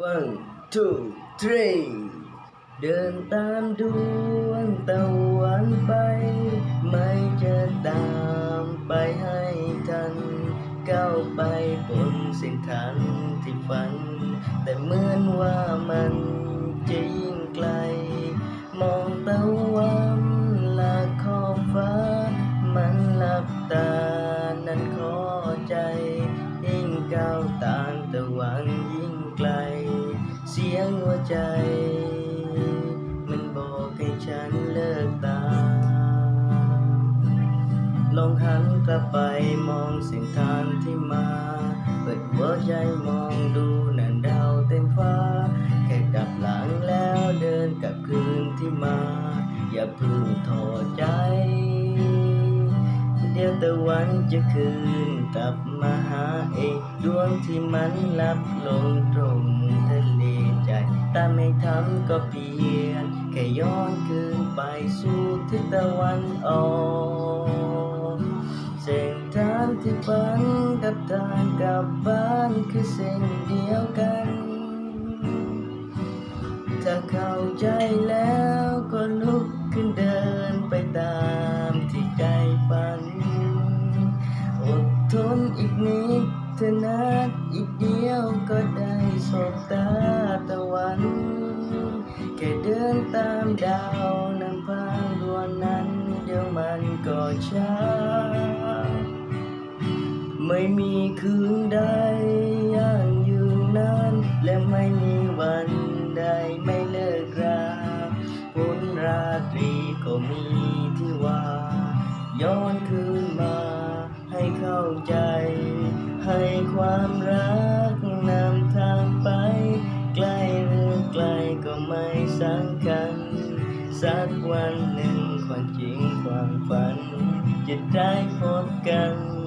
one two three เดินตามดวงตะวันไป ไม่จะตามไปให้ทันก้าวไปบนเส้นทางที่ฝัน แต่เหมือนว่ามันจะยิ่งไกล มองตะวันละขอบฟ้า มันหลับตานั้นขอใจ ยิ่งก้าวตามตะวันยิ่งไกล สียงหัวใจ มันบอกให้ฉันเลิกตามลองหันกลับไปมองเส้นทางที่มา เปิดหัวใจมองดูนั่นดาวเต็มฟ้า แค่กลับหลังแล้วเดินกลับคืนที่มา อย่าเพึ่งท้อใจ เดี๋ยวตะวันจะคืนกลับมาหาเองดวงที่มันลับลงตรง แต่ไม่ทำก็เปลี่ยน แค่ย้อนคืนไปสู่ทิศตะวันออกเส้นทางที่ฝันกับทางกลับบ้านคือเส้นเดียวกัน ถ้าเข้าใจแล้ว ดียวก็ได้สบตาตะวัน แค่เดินตามดาวนำพางดวงนั้น เดี๋ยวมันก็ช้า ไม่มีคืนใดย่างยืนนานและไม่มีวันใดไม่เลิกราฝนราตรีก็มีที่ว่า ย้อนคืนมาให้เข้าใจ ให้ความรัก ก็ไม่สำคัญ สักวันหนึ่งความจริงความฝัน จะได้พบกัน